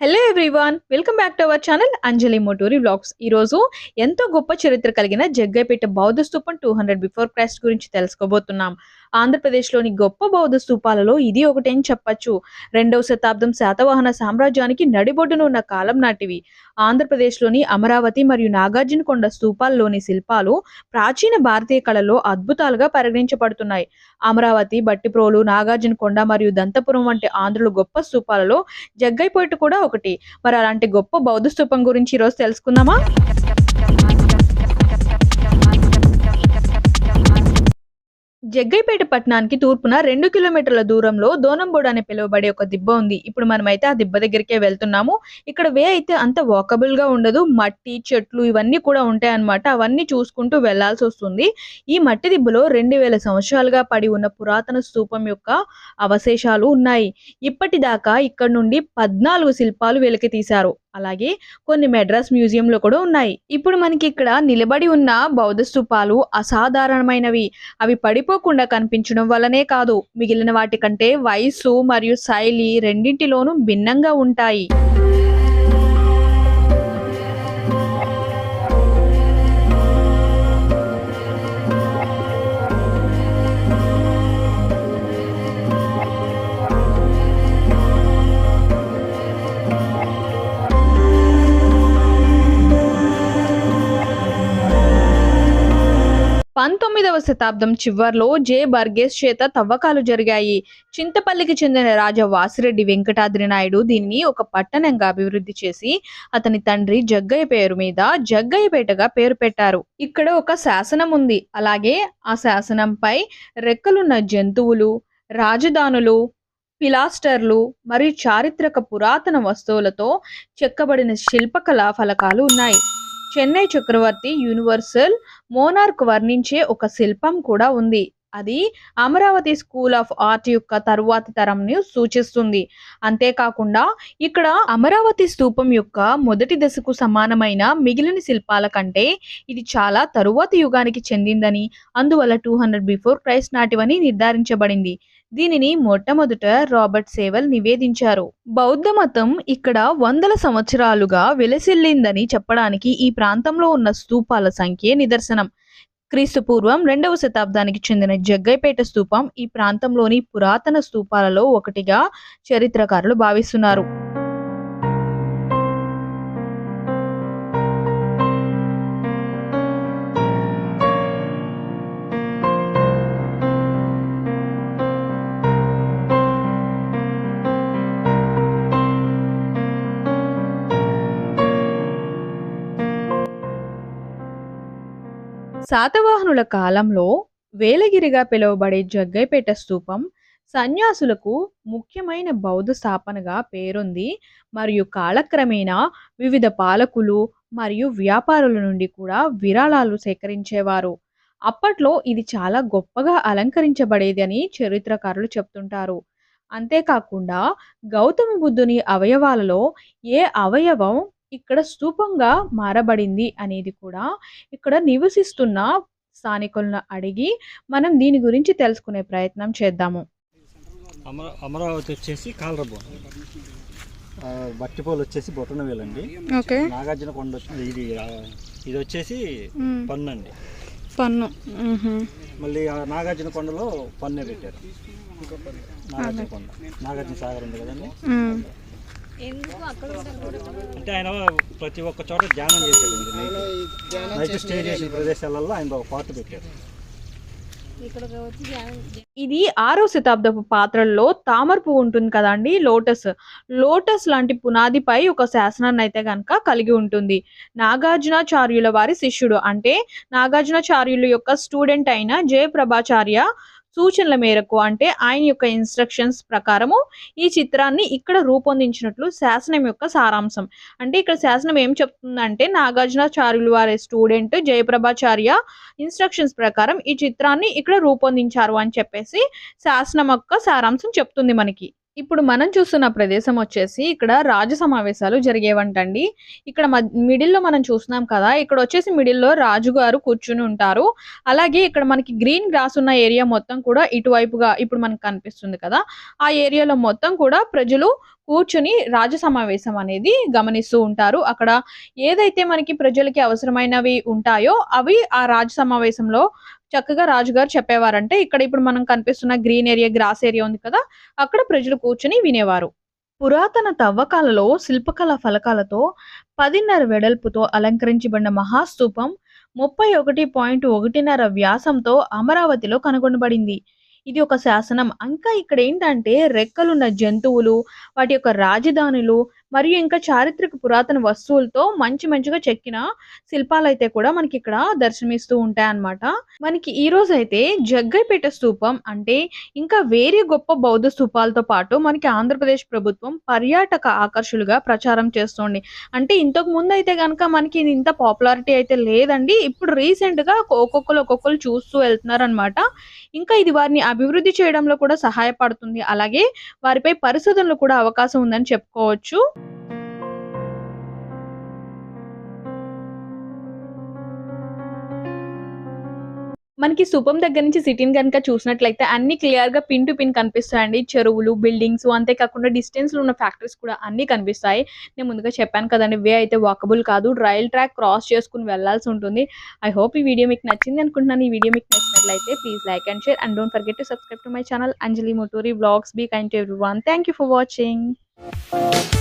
Hello everyone welcome back to our channel Anjali Moturi blogs ఈ రోజు ఎంతో గొప్ప చరిత్ర కలిగిన జగ్గైపేట బౌద్ధ స్థూపం టూ హండ్రెడ్ బిఫోర్ క్రైస్ట్ గురించి తెలుసుకోబోతున్నాం. ఆంధ్రప్రదేశ్లోని గొప్ప బౌద్ధ స్థూపాలలో ఇది ఒకటేం చెప్పచ్చు. రెండవ శతాబ్దం శాతవాహన సామ్రాజ్యానికి నడిబొడ్డున ఉన్న కాలం నాటివి. ఆంధ్రప్రదేశ్లోని అమరావతి మరియు నాగార్జునకొండ స్తూపాల్లోని శిల్పాలు ప్రాచీన భారతీయ కళలో అద్భుతాలుగా పరిగణించబడుతున్నాయి. అమరావతి బట్టిప్రోలు నాగార్జునకొండ మరియు దంతపురం వంటి ఆంధ్రుల గొప్ప స్తూపాలలో జగ్గైపోయిట్ కూడా ఒకటి. మరి అలాంటి గొప్ప బౌద్ధ స్తూపం గురించి ఈరోజు తెలుసుకుందామా? జగ్గైపేట పట్టణానికి తూర్పున రెండు కిలోమీటర్ల దూరంలో దోనంబోడ్ అని పిలువబడే ఒక దిబ్బ ఉంది. ఇప్పుడు మనమైతే ఆ దిబ్బ దగ్గరికే వెళ్తున్నాము. ఇక్కడ వే అయితే అంత వాకబుల్గా ఉండదు. మట్టి చెట్లు ఇవన్నీ కూడా ఉంటాయి అన్నమాట అవన్నీ చూసుకుంటూ వెళ్ళాల్సి వస్తుంది. ఈ మట్టి దిబ్బలో రెండు వేల సంవత్సరాలుగా పడి ఉన్న పురాతన స్థూపం యొక్క అవశేషాలు ఉన్నాయి. ఇప్పటిదాకా ఇక్కడ నుండి పద్నాలుగు శిల్పాలు వెలికి తీశారు అలాగే కొన్ని మెడ్రాస్ మ్యూజియంలో కూడా ఉన్నాయి. ఇప్పుడు మనకి ఇక్కడ నిలబడి ఉన్న బౌద్ధ స్థూపాలు అసాధారణమైనవి. అవి పడిపోకుండా కనిపించడం వల్లనే కాదు మిగిలిన వాటికంటే వయస్సు మరియు శైలి రెండింటిలోనూ భిన్నంగా ఉంటాయి. పంతొమ్మిదవ శతాబ్దం చివర్లో జే. బర్గేస్ చేత తవ్వకాలు జరిగాయి. చింతపల్లికి చెందిన రాజా వాసిరెడ్డి వెంకటాద్రి నాయుడు దీనిని ఒక పట్టణంగా అభివృద్ధి చేసి అతని తండ్రి జగ్గయ్య పేరు మీద జగ్గయ్యపేటగా పేరు పెట్టారు. ఇక్కడ ఒక శాసనం ఉంది. అలాగే ఆ శాసనంపై రెక్కలున్న జంతువులు రాజధానులు పిలాస్టర్లు మరియు చారిత్రక పురాతన వస్తువులతో చెక్కబడిన శిల్పకళా ఫలకాలు ఉన్నాయి. చెన్నై చక్రవర్తి యూనివర్సల్ మోనార్క్ వర్ణించే ఒక శిల్పం కూడా ఉంది. అది అమరావతి స్కూల్ ఆఫ్ ఆర్ట్ యొక్క తరువాతి తరంను సూచిస్తుంది. అంతేకాకుండా ఇక్కడ అమరావతి స్తూపం యొక్క మొదటి దశకు సమానమైన మిగిలిన శిల్పాల కంటే ఇది చాలా తరువాతి యుగానికి చెందిందని అందువల్ల టూ హండ్రెడ్ బిఫోర్ క్రైస్ట్ నాటివని నిర్ధారించబడింది. దీనిని మొట్టమొదట రాబర్ట్ సేవల్ నివేదించారు. బౌద్ధ మతం ఇక్కడ వందల సంవత్సరాలుగా వెలసిల్లిందని చెప్పడానికి ఈ ప్రాంతంలో ఉన్న స్తూపాల సంఖ్య నిదర్శనం. క్రీస్తు పూర్వం రెండవ శతాబ్దానికి చెందిన జగ్గైపేట స్తూపం ఈ ప్రాంతంలోని పురాతన స్తూపాలలో ఒకటిగా చరిత్రకారులు భావిస్తున్నారు. శాతవాహనుల కాలంలో వేలగిరిగా పిలువబడే జగ్గైపేట స్థూపం సన్యాసులకు ముఖ్యమైన బౌద్ధ స్థాపనగా పేరొంది మరియు కాలక్రమేణా వివిధ పాలకులు మరియు వ్యాపారుల నుండి కూడా విరాళాలు సేకరించేవారు. అప్పట్లో ఇది చాలా గొప్పగా అలంకరించబడేది అని చరిత్రకారులు చెప్తుంటారు. అంతేకాకుండా గౌతమ బుద్ధుని అవయవాలలో ఏ అవయవం ఇక్కడ స్తూపంగా మారబడింది అనేది కూడా ఇక్కడ నివసిస్తున్న స్థానికులను అడిగి మనం దీని గురించి తెలుసుకునే ప్రయత్నం చేద్దాము. అమర అమరావతి వచ్చేసి కాలరబోన్ బట్టిపోలు వచ్చేసి బొట్టన వేలండి ఓకే. నాగార్జున కొండ వచ్చి- ఇది ఇది వచ్చేసి పన్ను అండి. పన్ను. మళ్ళీ ఆ నాగార్జున కొండలో పన్నే పెట్టారు. నాగార్జున కొండ. నాగార్జున సాగర్ ఉంది కదండి. అంటే ఆయన ప్రతి ఒక్క చోట ధ్యానం చేశాడండి నైట్. నైట్ స్టే చేసిన ప్రదేశాలలో ఆయన ఒక పాట పెట్టారు. ఇది ఆరో శతాబ్దపు పాత్రల్లో తామర పువ్వు ఉంటుంది కదండి లోటస్. లోటస్ లాంటి పునాదిపై ఒక శాసనాన్ని అయితే గనక కలిగి ఉంటుంది. నాగార్జునాచార్యుల వారి శిష్యుడు. అంటే నాగార్జునాచార్యుల యొక్క స్టూడెంట్ అయిన జయప్రభాచార్య సూచనల మేరకు అంటే ఆయన యొక్క ఇన్స్ట్రక్షన్స్ ప్రకారము ఈ చిత్రాన్ని ఇక్కడ రూపొందించినట్లు శాసనం యొక్క సారాంశం. అంటే ఇక్కడ శాసనం ఏం చెప్తుందంటే నాగార్జునాచార్యులు వారి స్టూడెంట్ జయప్రభాచార్య ఇన్స్ట్రక్షన్స్ ప్రకారం ఈ చిత్రాన్ని ఇక్కడ రూపొందించారు అని చెప్పేసి శాసనం యొక్క సారాంశం చెప్తుంది మనకి. ఇప్పుడు మనం చూస్తున్న ప్రదేశం వచ్చేసి ఇక్కడ రాజు సమావేశాలు జరిగేవంటండి. ఇక్కడ మిడిల్లో మనం చూస్తున్నాం కదా ఇక్కడ వచ్చేసి మిడిల్లో రాజుగారు కూర్చుని ఉంటారు. అలాగే ఇక్కడ మనకి గ్రీన్ గ్రాస్ ఉన్న ఏరియా మొత్తం కూడా ఇటువైపుగా ఇప్పుడు మనకు కనిపిస్తుంది కదా. ఆ ఏరియాలో మొత్తం కూడా ప్రజలు కూర్చుని రాజ సమావేశం అనేది గమనిస్తూ ఉంటారు. అక్కడ ఏదైతే మనకి ప్రజలకి అవసరమైనవి ఉంటాయో అవి ఆ రాజ సమావేశంలో చక్కగా రాజుగారు చెప్పేవారంటే ఇక్కడ ఇప్పుడు మనం కనిపిస్తున్న గ్రీన్ ఏరియా గ్రాస్ ఏరియా ఉంది కదా అక్కడ ప్రజలు కూర్చుని వినేవారు. పురాతన తవ్వకాలలో శిల్పకళ ఫలకాలతో పదిన్నర వెడల్పుతో అలంకరించబడిన మహాస్తూపం ముప్పై ఒకటి పాయింట్ ఒకటిన్నర వ్యాసంతో అమరావతిలో కనుగొనబడింది. ఇది ఒక శాసనం. ఇంకా ఇక్కడ ఏంటంటే రెక్కలున్న జంతువులు వాటి యొక్క రాజధానులు మరియు ఇంకా చారిత్రక పురాతన వస్తువులతో మంచి మంచిగా చెక్కిన శిల్పాలు అయితే కూడా మనకి ఇక్కడ దర్శనమిస్తూ ఉంటాయి అన్నమాట మనకి ఈ రోజు అయితే జగ్గైపేట స్తూపం అంటే ఇంకా వేరే గొప్ప బౌద్ధ స్థూపాలతో పాటు మనకి ఆంధ్రప్రదేశ్ ప్రభుత్వం పర్యాటక ఆకర్షులుగా ప్రచారం చేస్తోంది. అంటే ఇంతకు ముందు అయితే కనుక మనకి ఇది ఇంత పాపులారిటీ అయితే లేదండి. ఇప్పుడు రీసెంట్గా ఒక్కొక్కరు ఒక్కొక్కరు చూస్తూ వెళ్తున్నారు అనమాట ఇంకా ఇది వారిని అభివృద్ధి చేయడంలో కూడా సహాయపడుతుంది. అలాగే వారిపై పరిశోధనలు కూడా అవకాశం ఉందని చెప్పుకోవచ్చు. మనకి స్థూపం దగ్గర నుంచి సిటీని కనుక చూసినట్లయితే అన్ని క్లియర్గా పిన్ టు పిన్ కనిపిస్తాయండి. చెరువులు బిల్డింగ్స్ అంతేకాకుండా డిస్టెన్స్లో ఉన్న ఫ్యాక్టరీస్ కూడా అన్ని కనిపిస్తాయి. నేను ముందుగా చెప్పాను కదండి వే అయితే వాకబుల్ కాదు. రైల్ ట్రాక్ క్రాస్ చేసుకుని వెళ్ళాల్సి ఉంటుంది. ఐ హోప్ ఈ వీడియో మీకు నచ్చింది అనుకుంటున్నాను. ఈ వీడియో మీకు నచ్చినట్లయితే please like and share and don't forget to subscribe to my channel Anjali Moturi blogs be kind to everyone thank you for watching